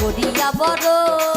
করিয়া বড়।